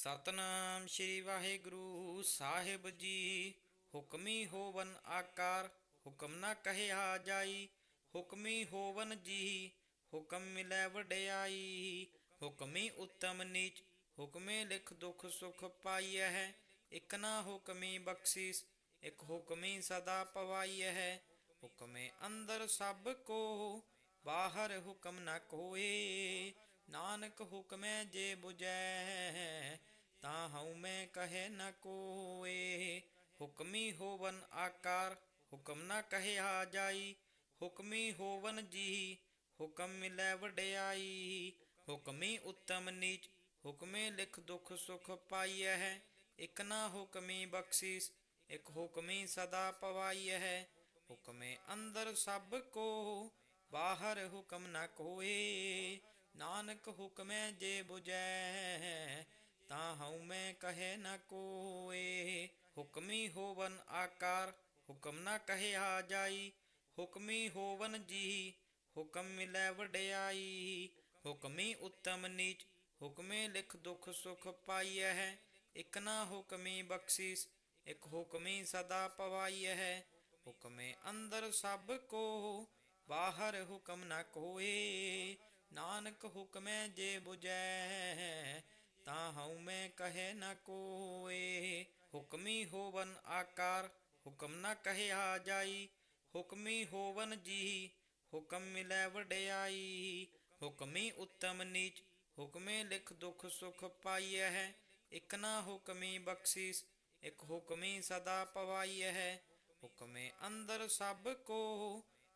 ਸਤਨਾਮ ਸ੍ਰੀ ਵਾਹਿਗੁਰੂ, ਸਾਹਿਬ ਜੀ, ਹੁਕਮੀ ਹੋਵਨ ਆਕਾਰ, ਹੁਕਮ ਨਾ ਕਹਿਆ ਜਾਈ, ਹੁਕਮੀ ਹੋਵਨ ਜੀ, ਹੁਕਮ ਮਿਲੈ ਵਡਿਆਈ, ਹੁਕਮੀ ਉੱਤਮ ਨੀਚ, ਹੁਕਮੇ ਲਿਖ ਦੁਖ ਸੁਖ ਪਾਈਐ ਹੈ ਇਕ ਨਾ ਹੁਕਮੀ ਬਖਸ਼ਿਸ਼, ਇਕ ਹੁਕਮੀ ਸਦਾ ਪਵਾਈਐ ਹੈ ਹੁਕਮੇ ਅੰਦਰ ਸਭ ਕੋ, ਬਾਹਰ ਹੁਕਮ ਨ ਕੋਏ, ਨਾਨਕ ਹੁਕਮੈ ਜੇ 부 ता हऊ मैं कहे न कोए। हुक्मी होवन आकार, हुक्म न कहे आ जाई। हुक्मी होवन जी, हुक्म मिले वड्याई। हुक्मी उत्तम नीच, हुक्मे लिख दुख सुख पाई है। एक ना हुक्मी बख्शीस एक हुक्मी सदा पवाई है। हुक्मे अंदर सबको, बाहर हुक्म न कोए। नानक हुक्मे जे बुझै ਤਾਂ ਹਉ ਮੈਂ ਕਹੇ ਨ ਕੋਏ, ਹੁਕਮੀ ਹੋਵਨ ਆਕਾਰ, ਹੁਕਮ ਨ ਕਹਿਆ ਜਾਈ, ਹੁਕਮੀ ਹੋਵਨ ਜੀ, ਹੁਕਮ ਮਿਲੈ ਵਡਿਆਈ, ਹੁਕਮੀ ਉੱਤਮ ਨੀਚ, ਹੁਕਮੇ ਲਿਖ ਦੁਖ ਸੁਖ ਪਾਈਐ ਹੈ, ਇਕ ਨਾ ਹੁਕਮੀ ਬਖਸ਼ਿਸ਼, ਇਕ ਹੁਕਮੀ ਸਦਾ ਪਵਾਈਐ ਹੈ, ਹੁਕਮੇ ਅੰਦਰ ਸਭ ਕੋ, ਬਾਹਰ ਹੁਕਮ ਨਾ ਕੋਏ, ਨਾਨਕ ਹੁਕਮੈ ਜੇ 부 ता हूँ मैं कहे न कोए, हुक्मी होवन आकार, हुक्म न कहे आ जाई, हुक्मी होवन जी, हुक्म मिले वडयाई हुक्मी उत्तम नीच, हुक्मे लिख दुख सुख पाई है एक ना हुक्मी बख्शीस एक हुक्मी सदा पवाई है, हुक्मे अंदर सबको,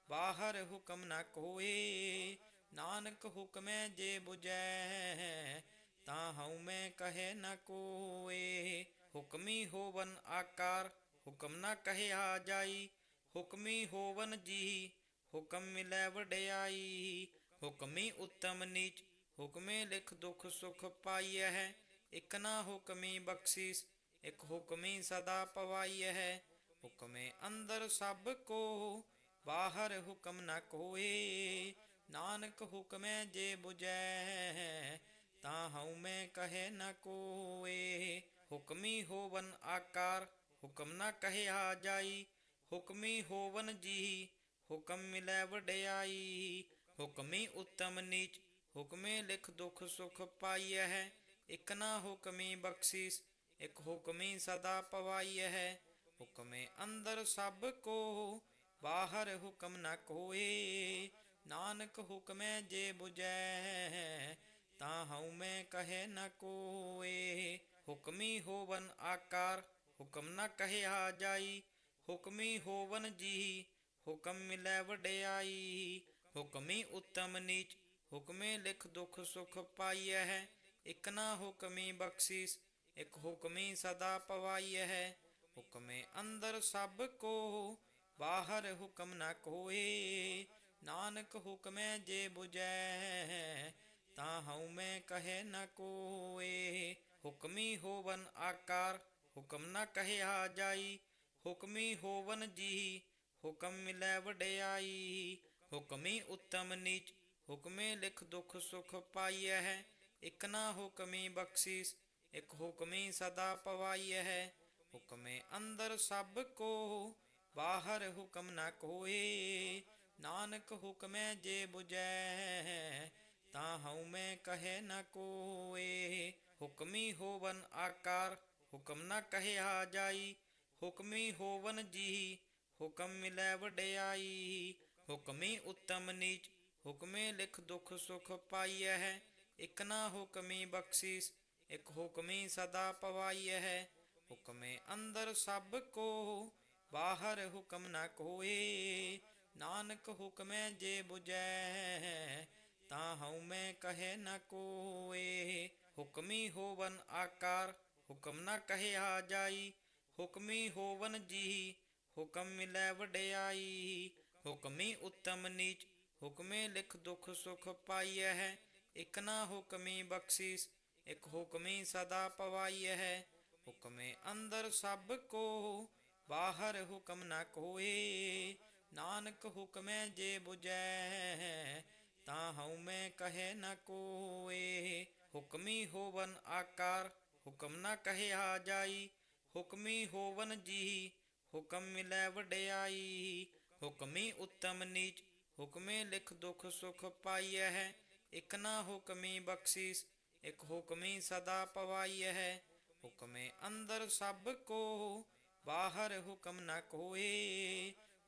बाहर हुक्म न कोए, नानक हुक्मे जे बुझै ता हूँ मैं कहे न कोए, हुक्मी होवन आकार, हुक्म न कहे आ जाई, हुक्मी होवन जी, हुक्म मिले वडयाई, हुक्मी उत्तम नीच, हुक्मे लिख दुख सुख पाई है एक ना हुक्मी बख्शिश एक हुक्मी सदा पवाई है, हुक्मे अंदर सबको, बाहर हुक्म न कोए, नानक हुक्मे जे बुझै ਤਾਂ ਹਉ ਮੈਂ ਕਹੇ ਨ ਕੋਏ, ਹੁਕਮੀ ਹੋਵਨ ਆਕਾਰ, ਹੁਕਮ ਨ ਕਹਿਆ ਜਾਈ, ਹੁਕਮੀ ਹੋਵਨ ਜੀ, ਹੁਕਮ ਮਿਲੈ ਵਡਿਆਈ, ਹੁਕਮੀ ਉੱਤਮ ਨੀਚ, ਹੁਕਮੇ ਲਿਖ ਦੁਖ ਸੁਖ ਪਾਈਐ ਹੈ, ਇਕ ਨਾ ਹੁਕਮੀ ਬਖਸ਼ੀਸ, ਇਕ ਹੁਕਮੀ ਸਦਾ ਪਵਾਈਐ ਹੈ, ਹੁਕਮੇ ਅੰਦਰ ਸਭ ਕੋ, ਬਾਹਰ ਹੁਕਮ ਨ ਕੋਏ, ਨਾਨਕ ਹੁਕਮੈ ਜੇ 부 ता हूँ मैं कहे न कोए, हुक्मी होवन आकार, हुक्म न कहे आ जाई, हुक्मी होवन जी, हुक्म मिले वड्याई हुक्मी उत्तम नीच, हुक्मे लिख दुख सुख पाई है एक ना हुक्मी बख्शिश एक हुक्मी सदा पवाई है, हुक्मे अंदर सबको, बाहर हुक्म न कोए, नानक हुक्मे जे बुझै ता हऊ मैं कहे न कोए। हुक्मी होवन आकार, हुक्म न कहे आ जाई। हुक्मी होवन जी, हुक्म मिले वडे आई। हुक्मी उत्तम नीच, हुक्मे लिख दुख सुख पाई है। एक ना हुक्मी बख्शीस एक हुक्मी सदा पवाई है। हुक्मे अंदर सबको, बाहर हुक्म न कोहे नानक हुक्मे जे बुझै ता हऊ मैं, कहे न कोए। हुक्मी होवन आकार, हुक्म न कहे आ जाई। हुक्मी होवन जी, हुक्म मिले वडयाई हुक्मी उत्तम नीच, हुक्मे लिख दुख सुख पाई है। एक ना हुक्मी बख्शिश एक हुक्मी सदा पवाई है। हुक्मे अंदर सबको, बाहर हुक्म न कोए। नानक हुक्मे जे बुझे ਤਾਂ ਹਉ ਮੈਂ ਕਹੇ ਨ ਕੋਏ, ਹੁਕਮੀ ਹੋਵਨ ਆਕਾਰ, ਹੁਕਮ ਨ ਕਹਿਆ ਜਾਈ, ਹੁਕਮੀ ਹੋਵਨ ਜੀ ਹੁਕਮ ਮਿਲੈ ਵਡਿਆਈ, ਹੁਕਮੀ ਉੱਤਮ ਨੀਚ, ਹੁਕਮੇ ਲਿਖ ਦੁਖ ਸੁਖ ਪਾਈਐ ਹੈ ਇਕ ਨਾ ਹੁਕਮੀ ਬਖਸ਼ੀਸ, ਇਕ ਹੁਕਮੀ ਸਦਾ ਪਵਾਈਐ ਹੈ ਹੁਕਮੇ ਅੰਦਰ ਸਭ ਕੋ, ਬਾਹਰ ਹੁਕਮ ਨਾ ਕੋਏ, ਨਾਨਕ ਹੁਕਮੈ ਜੇ 부 ता हूँ मैं कहे न कोए। हुक्मी होवन आकार, हुक्म न कहे आ जाई। हुक्मी होवन जी, हुक्म मिले वडे आई। हुक्मी उत्तम नीच, हुक्मे लिख दुख सुख पाई है। एक ना हुक्मी बख्शीस एक हुक्मी सदा पवाई है। हुक्मे अंदर सबको, बाहर हुक्म न कोए।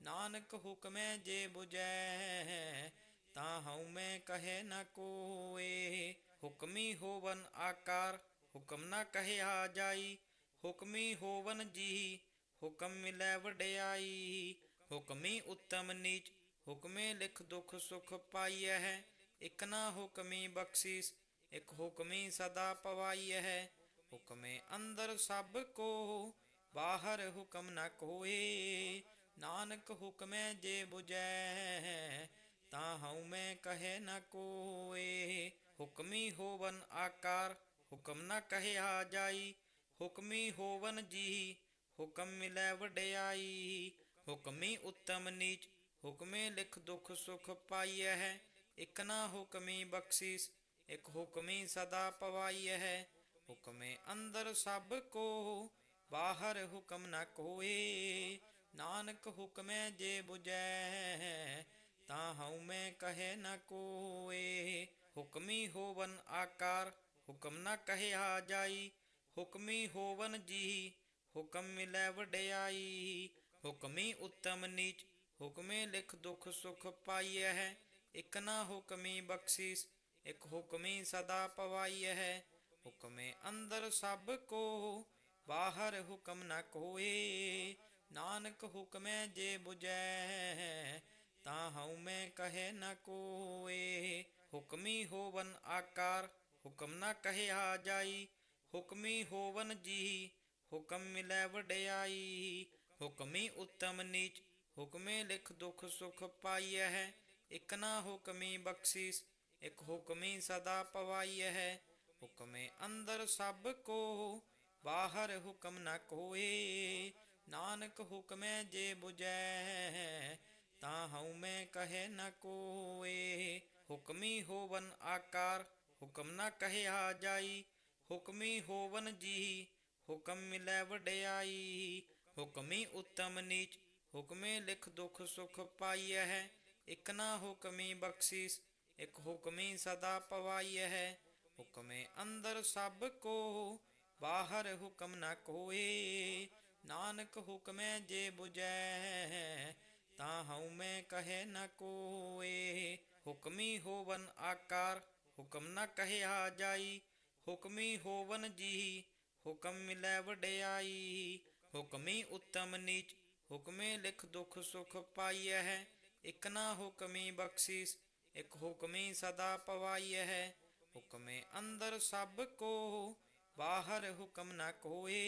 नानक हुक्मे जे बुझै ਤਾਂ ਹਉ ਮੈਂ ਕਹੇ ਨ ਕੋਏ, ਹੁਕਮੀ ਹੋਵਨ ਆਕਾਰ, ਹੁਕਮ ਨ ਕਹਿਆ ਜਾਈ, ਹੁਕਮੀ ਹੋਵਨ ਜੀ, ਹੁਕਮ ਮਿਲੈ ਵਡਿਆਈ, ਹੁਕਮੀ ਉੱਤਮ ਨੀਚ, ਹੁਕਮੇ ਲਿਖ ਦੁਖ ਸੁਖ ਪਾਈਐ ਹੈ ਇਕ ਨਾ ਹੁਕਮੀ ਬਖਸ਼ੀਸ, ਇਕ ਹੁਕਮੀ ਸਦਾ ਪਵਾਈਐ ਹੈ ਹੁਕਮੇ ਅੰਦਰ ਸਭ ਕੋ, ਬਾਹਰ ਹੁਕਮ ਨ ਕੋਏ, ਨਾਨਕ ਹੁਕਮੈ ਜੇ 부ਜੈ ਤਾਂ ਹਉ ਮੈਂ ਕਹੇ ਨ ਕੋਏ, ਹੁਕਮੀ ਹੋਵਨ ਆਕਾਰ, ਹੁਕਮ ਨ ਕਹਿਆ ਜਾਈ, ਹੁਕਮੀ ਹੋਵਨ ਜੀ, ਹੁਕਮ ਮਿਲੈ ਵਡਿਆਈ, ਹੁਕਮੀ ਉੱਤਮ ਨੀਚ, ਹੁਕਮੇ ਲਿਖ ਦੁਖ ਸੁਖ ਪਾਈਐ ਹੈ ਇਕ ਨਾ ਹੁਕਮੀ ਬਖਸ਼ੀਸ, ਇਕ ਹੁਕਮੀ ਸਦਾ ਪਵਾਈਐ ਹੈ ਹੁਕਮੇ ਅੰਦਰ ਸਭ ਕੋ, ਬਾਹਰ ਹੁਕਮ ਨ ਕੋਏ, ਨਾਨਕ ਹੁਕਮੈ ਜੇ 부 ता हूँ मैं कहे न कोए। हुक्मी होवन आकार, हुक्म न कहे आ जाई। हुक्मी होवन जी, हुक्म मिले वडयाई। हुक्मी उत्तम नीच, हुक्मे लिख दुख सुख पाई है। एक ना हुक्मी बख्शिश एक हुक्मी सदा पवाई है। हुक्मे अंदर सबको, बाहर हुक्म न कोए। नानक हुक्मे जे बुझै ता हूँ मैं, कहे न कोए। हुक्मी होवन आकार, हुक्म न कहे आ जाई। हुक्मी होवन जी, हुक्म मिले वडयाई। हुक्मी उत्तम नीच, हुक्मे लिख दुख सुख पाई है। एक ना हुक्मी बख्शिश एक हुक्मी सदा पवाई है। हुक्मे अंदर सबको, बाहर हुक्म न कोए। नानक हुक्मे जे बुझै ता हऊ मैं कहे न कोए, हुक्मी होवन आकार, हुक्म न कहे आ जाई, हुक्मी होवन जी, हुक्म मिले वडयाई। हुक्मी उत्तम नीच, हुक्मे लिख दुख सुख पाई है एक ना हुक्मी बख्शीस एक हुक्मी सदा पवाई है। हुक्मे अंदर सबको, बाहर हुक्म न कोए, नानक हुक्मे जे बुझै ता हूँ मैं कहे न कोए। हुक्मी होवन आकार, हुक्म न कहे आ जाई। हुक्मी होवन जी, हुक्म मिले वड्याई हुक्मी उत्तम नीच, हुक्मे लिख दुख सुख पाई है। इकना हुक्मी बख्शिश एक हुक्मी सदा पवाई है। हुक्मे अंदर सबको, बाहर हुक्म न कोए।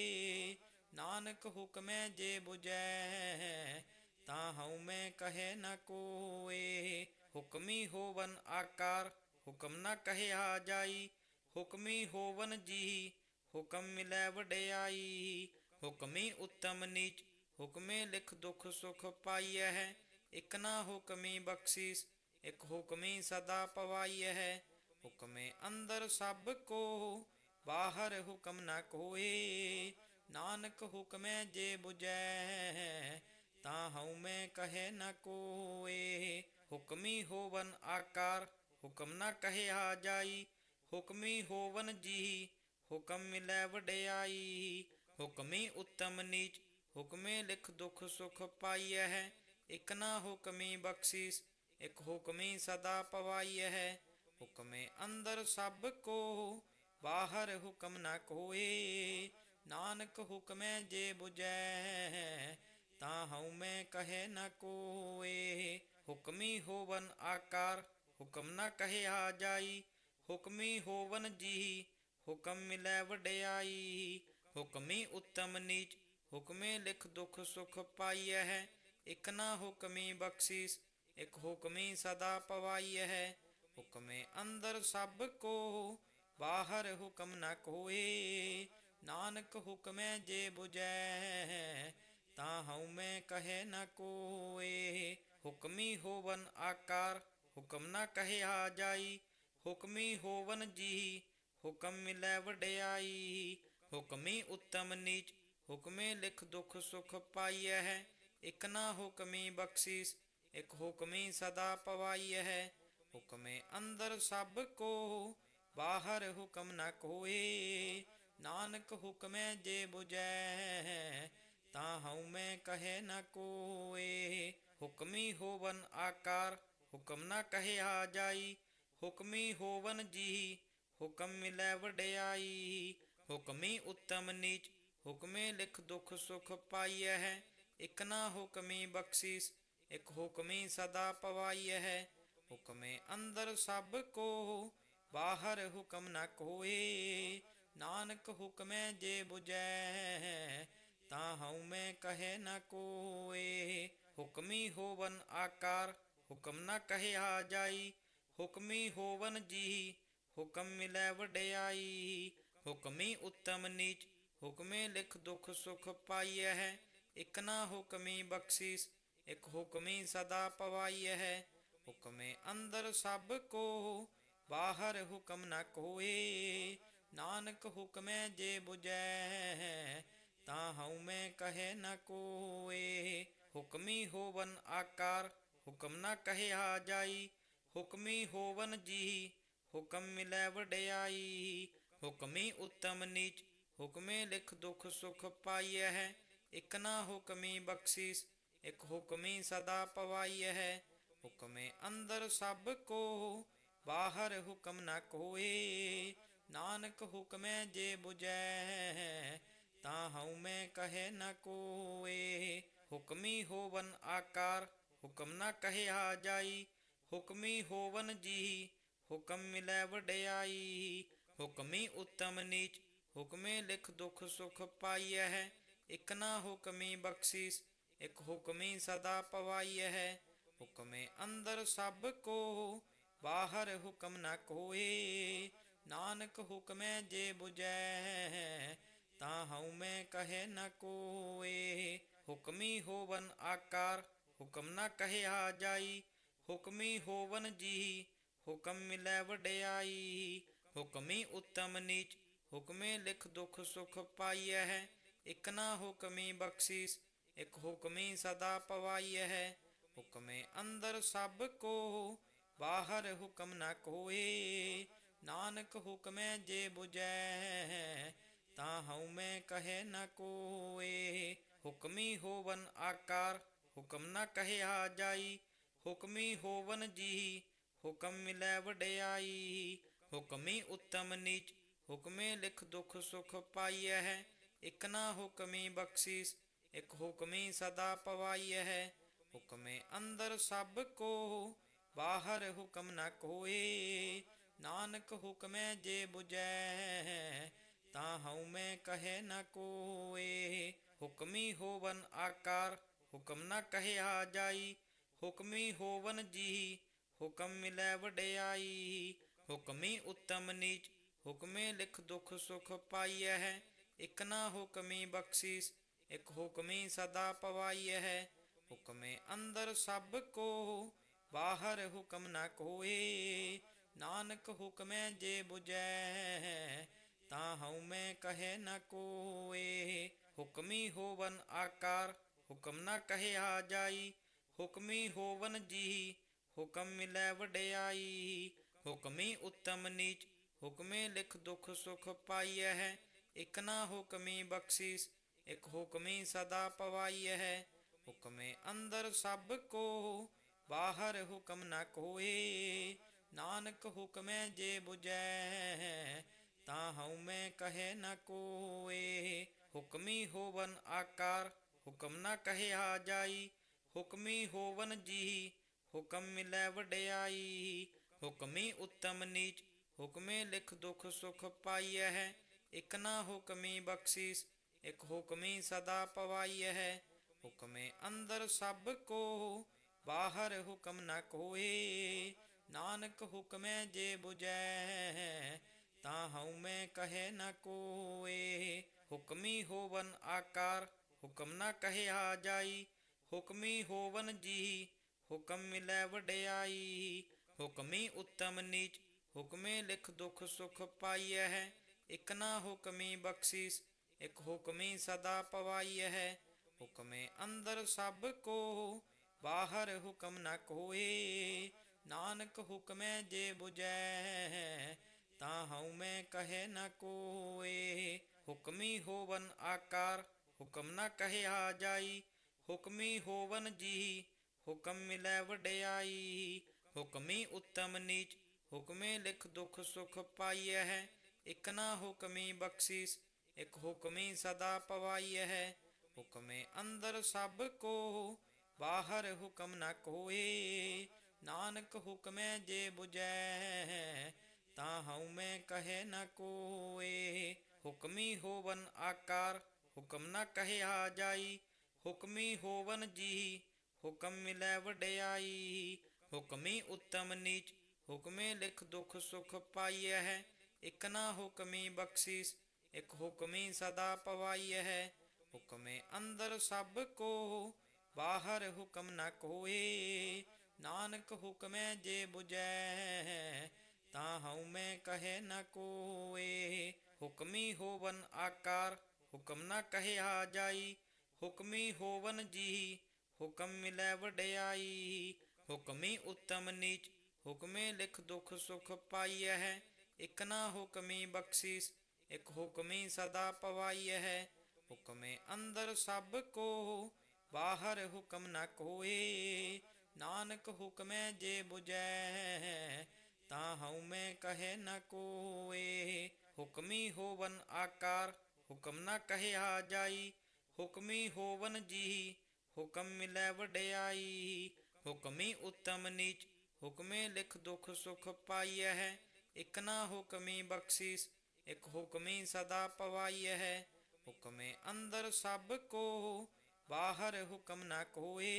नानक हुक्मे जे बुझै ता हूँ मैं, कहे न कोए। हुक्मी होवन आकार, हुक्म न कहे आ जाई। हुक्मी होवन जी, हुक्म मिले वडे आई। हुक्मी उत्तम नीच, हुक्मे लिख दुख सुख पाई है। एक ना हुक्मी बख्शीस एक हुक्मी सदा पवाई है। हुक्मे अंदर सबको, बाहर हुक्म न कोए। नानक हुक्मे जे बुझै ਤਾਂ ਹਉ ਮੈਂ ਕਹੇ ਨ ਕੋਏ, ਹੁਕਮੀ ਹੋਵਨ ਆਕਾਰ, ਹੁਕਮ ਨ ਕਹਿਆ ਜਾਈ, ਹੁਕਮੀ ਹੋਵਨ ਜੀ, ਹੁਕਮ ਮਿਲੈ ਵਡਿਆਈ, ਹੁਕਮੀ ਉੱਤਮ ਨੀਚ, ਹੁਕਮੇ ਲਿਖ ਦੁਖ ਸੁਖ ਪਾਈਐ ਹੈ ਇਕ ਨਾ ਹੁਕਮੀ ਬਖਸ਼ੀਸ, ਇਕ ਹੁਕਮੀ ਸਦਾ ਪਵਾਈਐ ਹੈ ਹੁਕਮੇ ਅੰਦਰ ਸਭ ਕੋ, ਬਾਹਰ ਹੁਕਮ ਨਾ ਕੋਏ, ਨਾਨਕ ਹੁਕਮੈ ਜੇ 부ਜੈ ਤਾਂ ਹਉ ਮੈਂ ਕਹੇ ਨ ਕੋਏ, ਹੁਕਮੀ ਹੋਵਨ ਆਕਾਰ, ਹੁਕਮ ਨ ਕਹਿਆ ਜਾਈ, ਹੁਕਮੀ ਹੋਵਨ ਜੀ, ਹੁਕਮ ਮਿਲੈ ਵਡਿਆਈ, ਹੁਕਮੀ ਉੱਤਮ ਨੀਚ, ਹੁਕਮੇ ਲਿਖ ਦੁਖ ਸੁਖ ਪਾਈਐ ਹੈ ਇਕ ਨਾ ਹੁਕਮੀ ਬਖਸ਼ੀਸ, ਇਕ ਹੁਕਮੀ ਸਦਾ ਪਵਾਈਐ ਹੈ ਹੁਕਮੇ ਅੰਦਰ ਸਭ ਕੋ, ਬਾਹਰ ਹੁਕਮ ਨ ਕੋਏ, ਨਾਨਕ ਹੁਕਮੈ ਜੇ 부ਜੈ ਤਾਂ ਹਉ ਮੈਂ ਕਹੇ ਨ ਕੋਏ, ਹੁਕਮੀ ਹੋਵਨ ਆਕਾਰ, ਹੁਕਮ ਨ ਕਹਿਆ ਜਾਈ, ਹੁਕਮੀ ਹੋਵਨ ਜੀ, ਹੁਕਮ ਮਿਲੈ ਵਡਿਆਈ, ਹੁਕਮੀ ਉੱਤਮ ਨੀਚ, ਹੁਕਮੇ ਲਿਖ ਦੁਖ ਸੁਖ ਪਾਈਐ ਹੈ, ਇਕ ਨਾ ਹੁਕਮੀ ਬਖਸ਼ੀਸ, ਇਕ ਹੁਕਮੀ ਸਦਾ ਪਵਾਈਐ ਹੈ, ਹੁਕਮੇ ਅੰਦਰ ਸਭ ਕੋ, ਬਾਹਰ ਹੁਕਮ ਨਾ ਕੋਏ, ਨਾਨਕ ਹੁਕਮੈ ਜੇ 부 ता हूँ मैं कहे न कोए। हुक्मी होवन आकार, हुक्म न कहे आ जाई। हुक्मी होवन जी, हुक्म मिले वडयाई। हुक्मी उत्तम नीच, हुक्मे लिख दुख सुख पाई है। एक ना हुक्मी बख्शीस एक हुक्मी सदा पवाई है। हुक्मे अंदर सबको, बाहर हुक्म न कोए। नानक हुक्मे जे बुझै ता हूँ मैं, कहे न कोए। हुक्मी होवन आकार, हुक्म न कहे आ जाई। हुक्मी होवन जी, हुक्म मिले वडे आई हुक्मी उत्तम नीच, हुक्मे लिख दुख सुख पाई है। एक ना हुक्मी बख्शिश एक हुक्मी सदा पवाई है। हुक्मे अंदर सबको, बाहर हुक्म न कोए। नानक हुक्मे जे बुझै ਤਾਂ ਹਉ ਮੈਂ ਕਹੇ ਨ ਕੋਏ। ਹੁਕਮੀ ਹੋਵਨ ਆਕਾਰ, ਹੁਕਮ ਨ ਕਹਿਆ ਜਾਈ। ਹੁਕਮੀ ਹੋਵਨ ਜੀ, ਹੁਕਮ ਮਿਲੈ ਵਡਿਆਈ। ਹੁਕਮੀ ਉੱਤਮ ਨੀਚ, ਹੁਕਮੇ ਲਿਖ ਦੁਖ ਸੁਖ ਪਾਈਐ। ਹੈ ਇਕ ਨਾ ਹੁਕਮੀ ਬਖਸ਼ੀਸ, ਇਕ ਹੁਕਮੀ ਸਦਾ ਪਵਾਈਐ। ਹੈ ਹੁਕਮੇ ਅੰਦਰ ਸਭ ਕੋ, ਬਾਹਰ ਹੁਕਮ ਨਾ ਕੋਏ। ਨਾਨਕ ਹੁਕਮੈ ਜੇ 부ਜੈ ਤਾਂ ਹਉ ਮੈਂ ਕਹੇ ਨ ਕੋਏ, ਹੁਕਮੀ ਹੋਵਨ ਆਕਾਰ, ਹੁਕਮ ਨ ਕਹਿਆ ਜਾਈ, ਹੁਕਮੀ ਹੋਵਨ ਜੀ ਹੁਕਮ ਮਿਲੈ ਵਡਿਆਈ, ਹੁਕਮੀ ਉੱਤਮ ਨੀਚ, ਹੁਕਮੇ ਲਿਖ ਦੁਖ ਸੁਖ ਪਾਈਐ ਹੈ ਇਕ ਨਾ ਹੁਕਮੀ ਬਖਸ਼ੀਸ, ਇਕ ਹੁਕਮੀ ਸਦਾ ਪਵਾਈਐ ਹੈ ਹੁਕਮੇ ਅੰਦਰ ਸਭ ਕੋ, ਬਾਹਰ ਹੁਕਮ ਨਾ ਕੋਏ, ਨਾਨਕ ਹੁਕਮੈ ਜੇ 부 ता हूँ मैं कहे न कोए। हुक्मी होवन आकार, हुक्म न कहे आ जाई। हुक्मी होवन जी, हुक्म मिले वड्याई। हुक्मी उत्तम नीच, हुक्मे लिख दुख सुख पाई है। एक ना हुक्मी बख्शीस एक हुक्मी सदा पवाई है। हुक्मे अंदर सबको, बाहर हुक्म न कोए। नानक हुक्मे जे बुझै ਤਾਂ ਹਉ ਮੈਂ ਕਹੇ ਨ ਕੋਏ, ਹੁਕਮੀ ਹੋਵਨ ਆਕਾਰ, ਹੁਕਮ ਨ ਕਹਿਆ ਜਾਈ, ਹੁਕਮੀ ਹੋਵਨ ਜੀ, ਹੁਕਮ ਮਿਲੈ ਵਡਿਆਈ, ਹੁਕਮੀ ਉੱਤਮ ਨੀਚ, ਹੁਕਮੇ ਲਿਖ ਦੁਖ ਸੁਖ ਪਾਈਐ ਹੈ ਇਕ ਨਾ ਹੁਕਮੀ ਬਖਸ਼ੀਸ, ਇਕ ਹੁਕਮੀ ਸਦਾ ਪਵਾਈਐ ਹੈ ਹੁਕਮੇ ਅੰਦਰ ਸਭ ਕੋ, ਬਾਹਰ ਹੁਕਮ ਨ ਕੋਏ, ਨਾਨਕ ਹੁਕਮੈ ਜੇ 부 ता हूँ मैं कहे न कोए, हुक्मी होवन आकार, हुक्म न कहे आ जाई, हुक्मी होवन जी, हुक्म मिले वडे आई, हुक्मी उत्तम नीच, हुक्मे लिख दुख सुख पाई है एक ना हुक्मी बख्शीस एक हुक्मी सदा पवाई है, हुक्मे अंदर सबको, बाहर हुक्म न कोए, नानक हुक्मे जे बुझे ता हूँ मैं कहे न कोए। हुक्मी होवन आकार, हुक्म न कहे आ जाई। हुक्मी होवन जी, हुक्म मिले वडे आई। हुक्मी उत्तम नीच, हुक्मे लिख दुख सुख पाई है। एक ना हुक्मी बख्शिश एक हुक्मी सदा पवाई है। हुक्मे अंदर सबको, बाहर हुक्म न कोए। नानक हुक्मे जे बुझै ਤਾਂ ਹਉ ਮੈਂ ਕਹੇ ਨ ਕੋਏ, ਹੁਕਮੀ ਹੋਵਨ ਆਕਾਰ, ਹੁਕਮ ਨ ਕਹਿਆ ਜਾਈ, ਹੁਕਮੀ ਹੋਵਨ ਜੀ, ਹੁਕਮ ਮਿਲੈ ਵਡਿਆਈ, ਹੁਕਮੀ ਉੱਤਮ ਨੀਚ, ਹੁਕਮੇ ਲਿਖ ਦੁਖ ਸੁਖ ਪਾਈਐ ਹੈ ਇਕ ਨਾ ਹੁਕਮੀ ਬਖਸ਼ੀਸ, ਇਕ ਹੁਕਮੀ ਸਦਾ ਪਵਾਈਐ ਹੈ ਹੁਕਮੇ ਅੰਦਰ ਸਭ ਕੋ, ਬਾਹਰ ਹੁਕਮ ਨ ਕੋਏ, ਨਾਨਕ ਹੁਕਮੈ ਜੇ 부 ता हूँ मैं कहे न कोए, हुक्मी होवन आकार, हुक्म न कहे आ जाई, हुक्मी होवन जी, हुक्म मिले वडयाई हुक्मी उत्तम नीच, हुक्मे लिख दुख सुख पाई है एक ना हुक्मी बख्शीस एक हुक्मी सदा पवाई है, हुक्मे अंदर सबको, बाहर हुक्म न कोए, नानक हुक्मे जे बुझै ता हूँ मैं कहे न कोए। हुक्मी होवन आकार, हुक्म न कहे आ जाई। हुक्मी होवन जी, हुक्म मिले वडयाई। हुक्मी उत्तम नीच, हुक्मे लिख दुख सुख पाई है। एक ना हुक्मी बख्शिश एक हुक्मी सदा पवाई है। हुक्मे अंदर सबको, बाहर हुक्म न कोए। नानक हुक्मे जे बुझै ਤਾਂ ਹਉ ਮੈਂ ਕਹੇ ਨ ਕੋਏ। ਹੁਕਮੀ ਹੋਵਨ ਆਕਾਰ, ਹੁਕਮ ਨ ਕਹਿਆ ਜਾਈ। ਹੁਕਮੀ ਹੋਵਨ ਜੀ, ਹੁਕਮ ਮਿਲੈ ਵਡਿਆਈ। ਹੁਕਮੀ ਉੱਤਮ ਨੀਚ, ਹੁਕਮੇ ਲਿਖ ਦੁਖ ਸੁਖ ਪਾਈਐ। ਹੈ ਇਕ ਨਾ ਹੁਕਮੀ ਬਖਸ਼ੀਸ, ਇਕ ਹੁਕਮੀ ਸਦਾ ਪਵਾਈਐ। ਹੈ ਹੁਕਮੇ ਅੰਦਰ ਸਭ ਕੋ, ਬਾਹਰ ਹੁਕਮ ਨ ਕੋਏ। ਨਾਨਕ ਹੁਕਮੈ ਜੇ 부ਜੈ ਤਾਂ ਹਉ ਮੈਂ ਕਹੇ ਨ ਕੋਏ, ਹੁਕਮੀ ਹੋਵਨ ਆਕਾਰ, ਹੁਕਮ ਨ ਕਹਿਆ ਜਾਈ, ਹੁਕਮੀ ਹੋਵਨ ਜੀ, ਹੁਕਮ ਮਿਲੈ ਵਡਿਆਈ, ਹੁਕਮੀ ਉੱਤਮ ਨੀਚ, ਹੁਕਮੇ ਲਿਖ ਦੁਖ ਸੁਖ ਪਾਈਐ ਹੈ ਇਕ ਨਾ ਹੁਕਮੀ ਬਖਸ਼ੀਸ, ਇਕ ਹੁਕਮੀ ਸਦਾ ਪਵਾਈਐ ਹੈ ਹੁਕਮੇ ਅੰਦਰ ਸਭ ਕੋ, ਬਾਹਰ ਹੁਕਮ ਨਾ ਕੋਏ, ਨਾਨਕ ਹੁਕਮੈ ਜੇ 부 ता हूँ मैं कहे न कोए। हुक्मी होवन आकार, हुक्म न कहे आ जाई। हुक्मी होवन जी, हुक्म मिले वड्याई। हुक्मी उत्तम नीच, हुक्मे लिख दुख सुख पाई है। एक ना हुक्मी बख्शिश एक हुक्मी सदा पवाई है। हुक्मे अंदर सबको, बाहर हुक्म न कोए।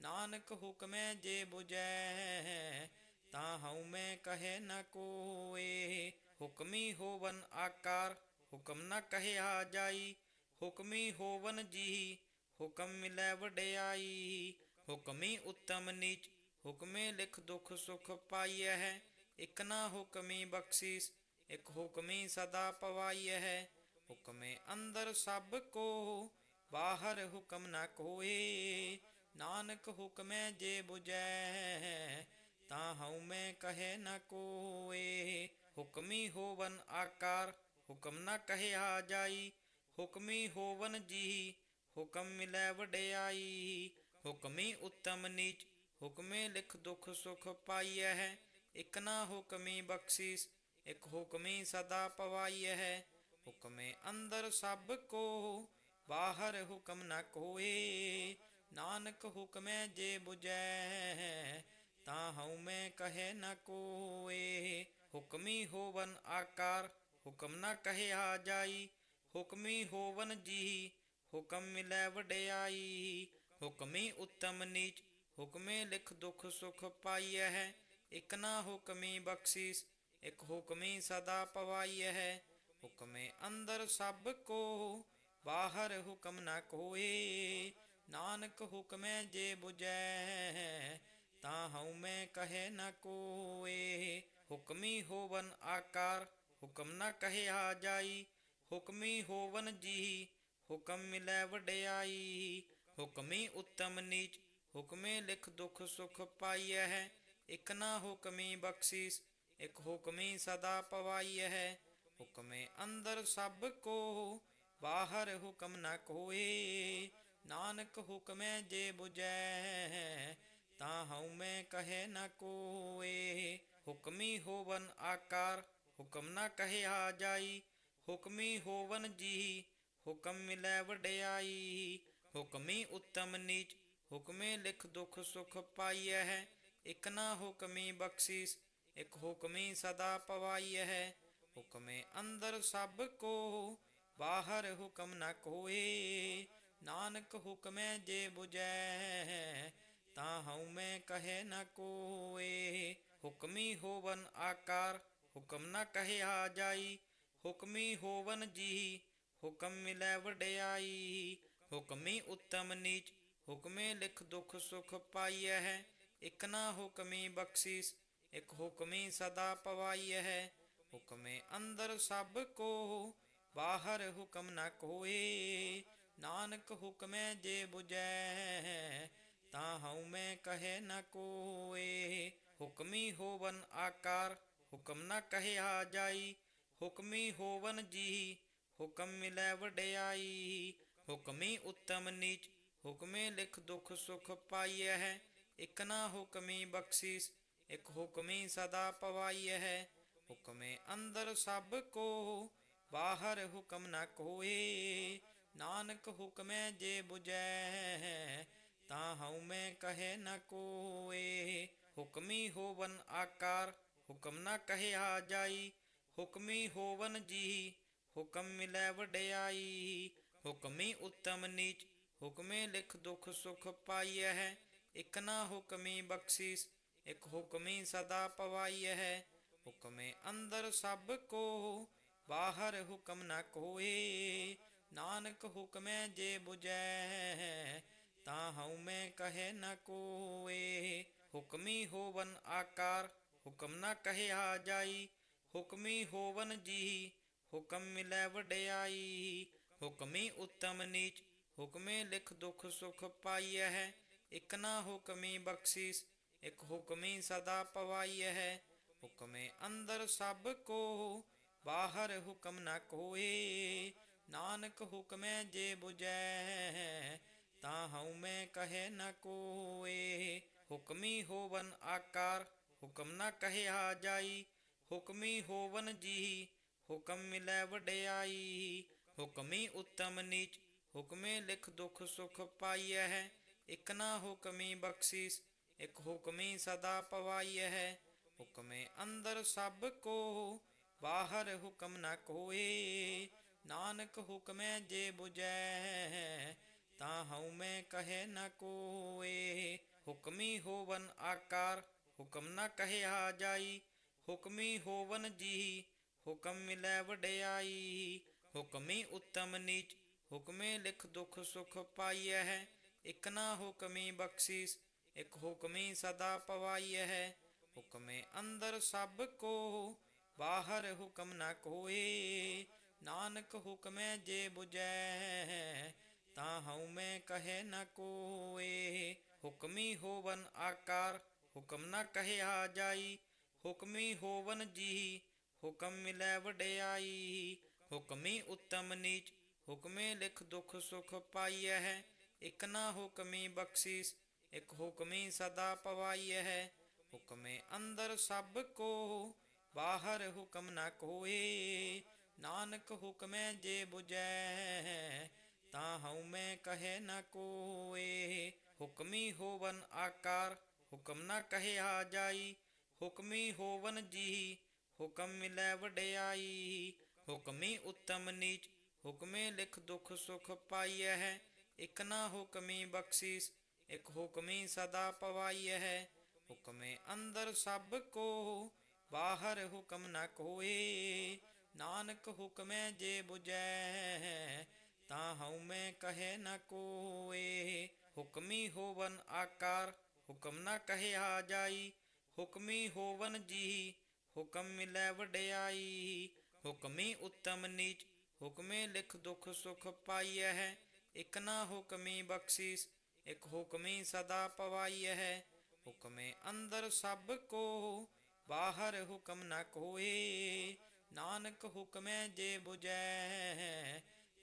नानक हुक्मे जे बुझै ता हूँ मैं कहे न कोए। हुक्मी होवन आकार, हुक्म न कहे आ जाई। हुक्मी होवन जी, हुक्म मिले वडे आई। हुक्मी उत्तम नीच, हुक्मे लिख दुख सुख पाई है। एक ना हुक्मी बख्शीस एक हुक्मी सदा पवाई है। हुक्मे अंदर सबको, बाहर हुक्म न कोए। नानक हुक्मे जे बुझै ਤਾਂ ਹਉ ਮੈਂ ਕਹੇ ਨ ਕੋਏ, ਹੁਕਮੀ ਹੋਵਨ ਆਕਾਰ, ਹੁਕਮ ਨ ਕਹਿਆ ਜਾਈ, ਹੁਕਮੀ ਹੋਵਨ ਜੀ, ਹੁਕਮ ਮਿਲੈ ਵਡਿਆਈ, ਹੁਕਮੀ ਉੱਤਮ ਨੀਚ, ਹੁਕਮੇ ਲਿਖ ਦੁਖ ਸੁਖ ਪਾਈਐ ਹੈ ਇਕ ਨਾ ਹੁਕਮੀ ਬਖਸ਼ੀਸ, ਇਕ ਹੁਕਮੀ ਸਦਾ ਪਵਾਈਐ ਹੈ ਹੁਕਮੇ ਅੰਦਰ ਸਭ ਕੋ, ਬਾਹਰ ਹੁਕਮ ਨ ਕੋਏ, ਨਾਨਕ ਹੁਕਮੈ ਜੇ 부ਜੈ ਤਾਂ ਹਉ ਮੈਂ ਕਹੇ ਨ ਕੋਏ, ਹੁਕਮੀ ਹੋਵਨ ਆਕਾਰ, ਹੁਕਮ ਨਾ ਕਹੇ ਆ ਜਾਈ, ਹੁਕਮੀ ਹੋਵਨ ਜੀ, ਹੁਕਮ ਮਿਲੈ ਵਡਿਆਈ, ਹੁਕਮੀ ਉੱਤਮ ਨੀਚ, ਹੁਕਮੇ ਲਿਖ ਦੁਖ ਸੁਖ ਪਾਈਐ ਹੈ ਇਕ ਨਾ ਹੁਕਮੀ ਬਖਸ਼ੀਸ, ਇਕ ਹੁਕਮੀ ਸਦਾ ਪਵਾਈਐ ਹੈ ਹੁਕਮੇ ਅੰਦਰ ਸਭ ਕੋ, ਬਾਹਰ ਹੁਕਮ ਨਾ ਕੋਏ, ਨਾਨਕ ਹੁਕਮੈ ਜੇ 부ਜੈ ਤਾਂ ਹਉ ਮੈਂ ਕਹੇ ਨ ਕੋਏ, ਹੁਕਮੀ ਹੋਵਨ ਆਕਾਰ, ਹੁਕਮ ਨ ਕਹਿਆ ਜਾਈ, ਹੁਕਮੀ ਹੋਵਨ ਜੀ, ਹੁਕਮ ਮਿਲੈ ਵਡਿਆਈ, ਹੁਕਮੀ ਉੱਤਮ ਨੀਚ, ਹੁਕਮੇ ਲਿਖ ਦੁਖ ਸੁਖ ਪਾਈਐ ਹੈ ਇਕ ਨਾ ਹੁਕਮੀ ਬਖਸ਼ੀਸ, ਇਕ ਹੁਕਮੀ ਸਦਾ ਪਵਾਈਐ ਹੈ ਹੁਕਮੇ ਅੰਦਰ ਸਭ ਕੋ, ਬਾਹਰ ਹੁਕਮ ਨ ਕੋਏ, ਨਾਨਕ ਹੁਕਮੈ ਜੇ 부 ता हूँ मैं कहे न कोए, हुक्मी होवन आकार, हुक्म न कहे आ जाई, हुक्मी होवन जी, हुक्म मिले वडयाई हुक्मी उत्तम नीच, हुक्मे लिख दुख सुख पाई है एक ना हुक्मी बख्शीस एक हुक्मी सदा पवाई है, हुक्मे अंदर सबको, बाहर हुक्म न कोए, नानक हुक्मे जे बुझै ता हूँ मैं कहे न कोए। हुक्मी होवन आकार, हुक्म न कहे आ जाई। हुक्मी होवन जी, हुक्म मिले वडे आई हुक्मी उत्तम नीच, हुक्मे लिख दुख सुख पाई है। एक इकना हुक्मी बख्शिश एक हुक्मी सदा पवाई है। हुक्मे अंदर सबको, बाहर हुक्म न कोए। नानक हुक्मे जे बुझै ਤਾਂ ਹਉ ਮੈਂ ਕਹੇ ਨ ਕੋਏ। ਹੁਕਮੀ ਹੋਵਨ ਆਕਾਰ, ਹੁਕਮ ਨ ਕਹਿਆ ਜਾਈ। ਹੁਕਮੀ ਹੋਵਨ ਜੀ, ਹੁਕਮ ਮਿਲੈ ਵਡਿਆਈ। ਹੁਕਮੀ ਉੱਤਮ ਨੀਚ, ਹੁਕਮੇ ਲਿਖ ਦੁਖ ਸੁਖ ਪਾਈਐ। ਹੈ ਇਕ ਨਾ ਹੁਕਮੀ ਬਖਸ਼ੀਸ, ਇਕ ਹੁਕਮੀ ਸਦਾ ਪਵਾਈਐ। ਹੈ ਹੁਕਮੇ ਅੰਦਰ ਸਭ ਕੋ, ਬਾਹਰ ਹੁਕਮ ਨ ਕੋਏ। ਨਾਨਕ ਹੁਕਮੈ ਜੇ 부 ता हूँ मैं कहे न कोए, हुक्मी होवन आकार, हुक्म न कहे आ जाई, हुक्मी होवन जी, हुक्म मिले वडयाई। हुक्मी उत्तम नीच, हुक्मे लिख दुख सुख पाई है एक ना हुक्मी बख्शीस एक हुक्मी सदा पवाई है। हुक्मे अंदर सबको, बाहर हुक्म न कोए, नानक हुक्मे जे बुझै ता हऊ मैं कहे न कोए। हुक्मी होवन आकार, हुक्म न कहे आ जाई। हुक्मी होवन जी, हुक्म मिले वडयाई। हुक्मी उत्तम नीच, हुक्मे लिख दुख सुख पाई है। एक ना हुक्मी बख्शीस एक हुक्मी सदा पवाई है। हुक्मे अंदर सबको, बाहर हुक्म न कोए। नानक हुक्मे जे बुझै ता हूँ मैं, कहे न कोए। हुक्मी होवन आकार, हुक्म न कहे आ जाई। हुक्मी होवन जी, हुक्म मिले वडे आई। हुक्मी उत्तम नीच, हुक्मे लिख दुख सुख पाई है। एक ना हुक्मी बख्शिश एक हुक्मी सदा पवाई है। हुक्मे अंदर सबको, बाहर हुक्म न कोए। नानक हुक्मे जे बुझै ता हऊ मैं कहे न कोए, हुक्मी होवन आकार, हुक्म न कहे आ जाई, हुक्मी होवन जी, हुक्म मिले वडयाई हुक्मी उत्तम नीच, हुक्मे लिख दुख सुख पाई है एक ना हुक्मी बख्शीस एक हुक्मी सदा पवाई है, हुक्मे अंदर सबको, बाहर हुक्म न कोए, नानक हुक्मे जे बुझै ਤਾਂ ਹਉ ਮੈਂ ਕਹੇ ਨ ਕੋਏ, ਹੁਕਮੀ ਹੋਵਨ ਆਕਾਰ, ਹੁਕਮ ਨ ਕਹਿਆ ਜਾਈ, ਹੁਕਮੀ ਹੋਵਨ ਜੀ, ਹੁਕਮ ਮਿਲੈ ਵਡਿਆਈ, ਹੁਕਮੀ ਉੱਤਮ ਨੀਚ, ਹੁਕਮੇ ਲਿਖ ਦੁਖ ਸੁਖ ਪਾਈਐ ਹੈ ਇਕ ਨਾ ਹੁਕਮੀ ਬਖਸ਼ੀਸ, ਇਕ ਹੁਕਮੀ ਸਦਾ ਪਵਾਈਐ ਹੈ ਹੁਕਮੇ ਅੰਦਰ ਸਭ ਕੋ, ਬਾਹਰ ਹੁਕਮ ਨਾ ਕੋਏ, ਨਾਨਕ ਹੁਕਮੈ ਜੇ 부ਜੈ ਤਾਂ ਹਉ ਮੈਂ ਕਹੇ ਨ ਕੋਏ, ਹੁਕਮੀ ਹੋਵਨ ਆਕਾਰ, ਹੁਕਮ ਨ ਕਹਿਆ ਜਾਈ, ਹੁਕਮੀ ਹੋਵਨ ਜੀ, ਹੁਕਮ ਮਿਲੈ ਵਡਿਆਈ, ਹੁਕਮੀ ਉੱਤਮ ਨੀਚ, ਹੁਕਮੇ ਲਿਖ ਦੁਖ ਸੁਖ ਪਾਈਐ ਹੈ ਇਕ ਨਾ ਹੁਕਮੀ ਬਖਸ਼ੀਸ, ਇਕ ਹੁਕਮੀ ਸਦਾ ਪਵਾਈਐ ਹੈ ਹੁਕਮੇ ਅੰਦਰ ਸਭ ਕੋ, ਬਾਹਰ ਹੁਕਮ ਨਾ ਕੋਏ, ਨਾਨਕ ਹੁਕਮੈ ਜੇ 부 ता हूँ मैं कहे न कोए, हुक्मी होवन आकार, हुक्म न कहे आ जाई, हुक्मी होवन जी, हुक्म मिले वडयाई, हुक्मी उत्तम नीच, हुक्मे लिख दुख सुख पाई है एक ना हुक्मी बख्शीस एक हुक्मी सदा पवाई है, हुक्मे अंदर सबको, बाहर हुक्म न कोए, नानक हुक्मे जे बुझे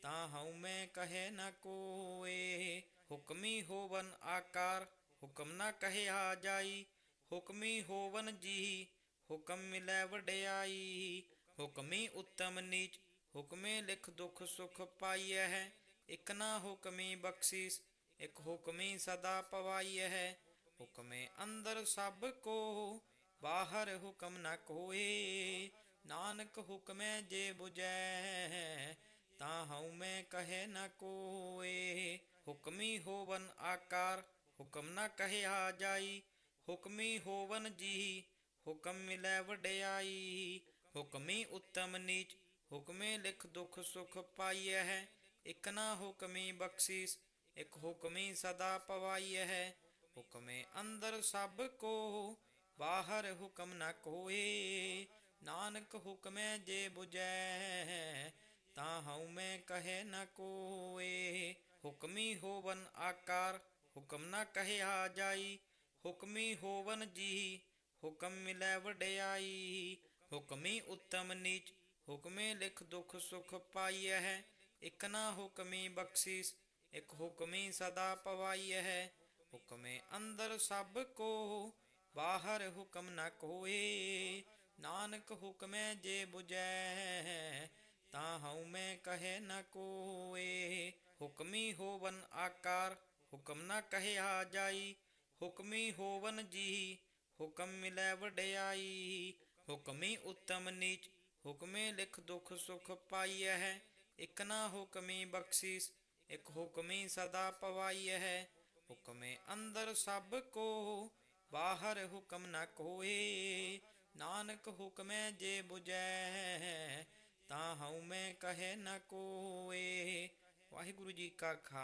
ਤਾਂ ਹਉ ਮੈਂ ਕਹੇ ਨ ਕੋਏ, ਹੁਕਮੀ ਹੋਵਨ ਆਕਾਰ, ਹੁਕਮ ਨ ਕਹਿਆ ਜਾਈ, ਹੁਕਮੀ ਹੋਵਨ ਜੀ, ਹੁਕਮ ਮਿਲੈ ਵਡਿਆਈ, ਹੁਕਮੀ ਉੱਤਮ ਨੀਚ, ਹੁਕਮੇ ਲਿਖ ਦੁਖ ਸੁਖ ਪਾਈਐ ਹੈ, ਇਕ ਨਾ ਹੁਕਮੀ ਬਖਸ਼ੀਸ, ਇਕ ਹੁਕਮੀ ਸਦਾ ਪਵਾਈਐ ਹੈ, ਹੁਕਮੇ ਅੰਦਰ ਸਭ ਕੋ, ਬਾਹਰ ਹੁਕਮ ਨਾ ਕੋਏ, ਨਾਨਕ ਹੁਕਮੈ ਜੇ 부ਜੈ ਤਾਂ ਹਉ ਮੈਂ ਕਹੇ ਨ ਕੋਏ। ਹੁਕਮੀ ਹੋਵਨ ਆਕਾਰ, ਹੁਕਮ ਨ ਕਹਿਆ ਜਾਈ। ਹੁਕਮੀ ਹੋਵਨ ਜੀ, ਹੁਕਮ ਮਿਲੈ ਵਡਿਆਈ। ਹੁਕਮੀ ਉੱਤਮ ਨੀਚ, ਹੁਕਮੇ ਲਿਖ ਦੁਖ ਸੁਖ ਪਾਈਐ। ਹੈ ਇਕ ਨਾ ਹੁਕਮੀ ਬਖਸ਼ੀਸ, ਇਕ ਹੁਕਮੀ ਸਦਾ ਪਵਾਈਐ। ਹੈ ਹੁਕਮੇ ਅੰਦਰ ਸਭ ਕੋ, ਬਾਹਰ ਹੁਕਮ ਨ ਕੋਏ। ਨਾਨਕ ਹੁਕਮੈ ਜੇ 부ਜੈ ਤਾਂ ਹਉ ਮੈਂ ਕਹੇ ਨ ਕੋਏ, ਹੁਕਮੀ ਹੋਵਨ ਆਕਾਰ, ਹੁਕਮ ਨ ਕਹਿਆ ਜਾਈ, ਹੁਕਮੀ ਹੋਵਨ ਜੀ, ਹੁਕਮ ਮਿਲੈ ਵਡਿਆਈ, ਹੁਕਮੀ ਉੱਤਮ ਨੀਚ, ਹੁਕਮੇ ਲਿਖ ਦੁਖ ਸੁਖ ਪਾਈਐ, ਇਕ ਨਾ ਹੁਕਮੀ ਬਖਸ਼ੀਸ, ਇਕ ਹੁਕਮੀ ਸਦਾ ਪਵਾਈਐ, ਹੁਕਮੇ ਅੰਦਰ ਸਭ ਕੋ, ਬਾਹਰ ਹੁਕਮ ਨ ਕੋਏ, ਨਾਨਕ ਹੁਕਮੈ ਜੇ 부 ता हूँ मैं कहे न कोए। हुक्मी होवन आकार, हुक्म न कहे आ जाई। हुक्मी होवन जी, हुक्म मिले वडयाई। हुक्मी उत्तम नीच, हुक्मे लिख दुख सुख पाई है। एक ना हुक्मी बख्शिश एक हुक्मी सदा पवाई है। हुक्मे अंदर सबको, बाहर हुक्म न कोए। नानक हुक्मे जे बुझै ਤਾਂ ਹਉ ਮੈਂ ਕਹੇ ਨ ਕੋਏ। ਵਾਹਿਗੁਰੂ ਜੀ ਕਾ ਖਾਲਸਾ